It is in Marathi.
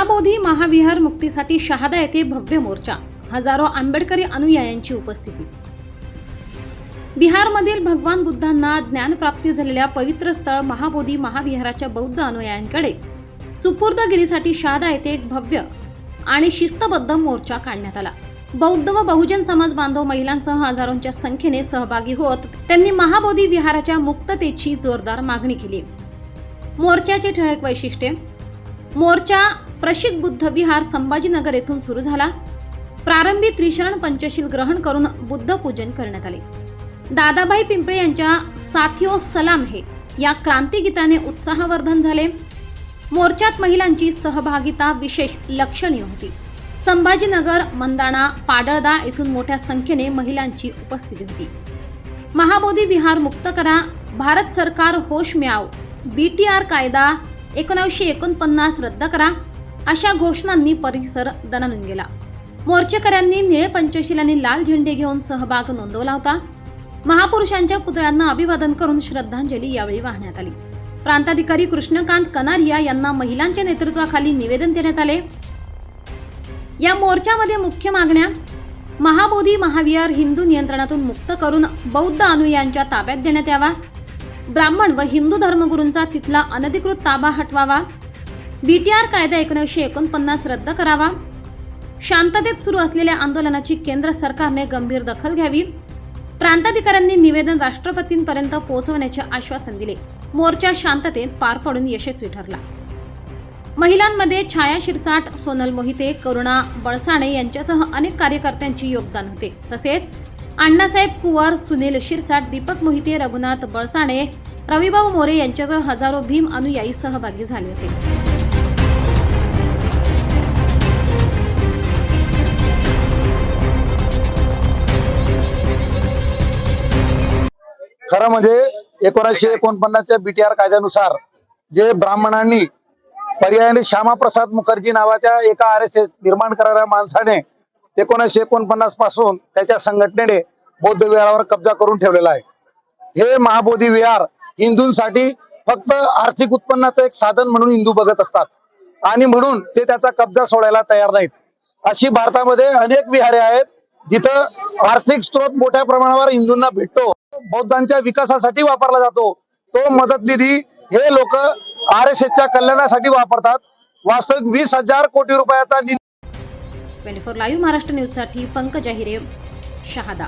महाबोधी महाविहार मुक्तीसाठी शहादा येथे भव्य मोर्चा. हजारो आंबेडकरी अनुयायांची उपस्थिती. बिहारमधील भगवान बुद्धांना ज्ञानप्राप्ती झालेल्या पवित्र स्थळ महाबोधी महाविहाराच्या बौद्ध अनुयायांकडे सुपूर्दगिरीसाठी शहादा येथे एक भव्य आणि शिस्तबद्ध मोर्चा काढण्यात आला. बौद्ध व बहुजन समाज बांधव महिलांसह हजारोंच्या संख्येने सहभागी होत त्यांनी महाबोधी विहाराच्या मुक्ततेची जोरदार मागणी केली. मोर्चाचे ठळक वैशिष्ट्ये. मोर्चा प्रशिक बुद्ध विहार संभाजीनगर येथून सुरू झाला. प्रारंभी त्रिशरण पंचशील ग्रहण करून बुद्ध पूजन करण्यात आले. दादाबाई पिंपळे यांच्या साथिओ सलाम हे या क्रांतिगीताने उत्साहवर्धन झाले. मोर्चात महिलांची सहभागिता विशेष लक्षणीय होती. संभाजीनगर मंदाणा पाडळदा येथून मोठ्या संख्येने महिलांची उपस्थिती होती. महाबोधी विहार मुक्त करा. भारत सरकार होश म्याव. बी टी आर कायदा एकोणीसशे एकोणपन्नास रद्द करा. अशा घोषणांनी परिसर दणानून गेला. मोर्चेकऱ्यांनी निळे पंचशील आणि लाल झेंडे घेऊन सहभाग नोंदवला होता. महापुरुषांच्या पुतळ्यांना अभिवादन करून श्रद्धांजली यावेळी वाहण्यात आली. प्रांताधिकारी कृष्णकांत कनारिया यांना महिलांच्या नेतृत्वाखाली निवेदन देण्यात आले. या मोर्चामध्ये मुख्य मागण्या महाबोधी महाविहार हिंदू नियंत्रणातून मुक्त करून बौद्ध अनुयांच्या ताब्यात देण्यात यावा. ब्राह्मण व हिंदू धर्मगुरूंचा तिथला अनधिकृत ताबा हटवावा. बी टी आर कायदा एकोणीसशे एकोणपन्नास रद्द करावा. शांततेत सुरू असलेल्या आंदोलनाची केंद्र सरकारने गंभीर दखल घ्यावी. प्रांताधिकाऱ्यांनी निवेदन राष्ट्रपतींपर्यंत पोहोचवण्याचे आश्वासन दिले. मोर्चा शांततेत पार पडून यशस्वी ठरला. महिलांमध्ये छाया शिरसाट सोनल मोहिते करुणा बळसाणे यांच्यासह अनेक कार्यकर्त्यांचे योगदान होते. तसेच अण्णासाहेब कुवर सुनील शिरसाट दीपक मोहिते रघुनाथ बळसाणे रविभाऊ मोरे यांच्यासह हजारो भीम अनुयायी सहभागी झाले होते. खरं म्हणजे एकोणीसशे एकोणपन्नासच्या बीटीआर कायद्यानुसार जे ब्राह्मणांनी पर्यायाने श्यामाप्रसाद मुखर्जी नावाच्या एका आर एस एस निर्माण करणाऱ्या माणसाने एकोणीसशे एकोणपन्नासपासून त्याच्या संघटनेने बौद्ध विहारावर कब्जा करून ठेवलेला आहे. हे महाबोधी विहार हिंदूंसाठी फक्त आर्थिक उत्पन्नाचं एक साधन म्हणून हिंदू बघत असतात. आणि म्हणून ते त्याचा कब्जा सोडायला तयार नाहीत. अशी भारतामध्ये अनेक विहारे आहेत जिथं आर्थिक स्रोत मोठ्या प्रमाणावर हिंदूंना भेटतो. बौद्धांच्या विकासासाठी वापरला जातो. तो मदत निधी हे लोक आर एस एसच्या कल्याणासाठी वापरतात. वास्तविक वीस हजार कोटी रुपयाचा निधी ट्वेंटी फोर लाईव्ह महाराष्ट्र न्यूजसाठी पंकज अहिरे शहादा.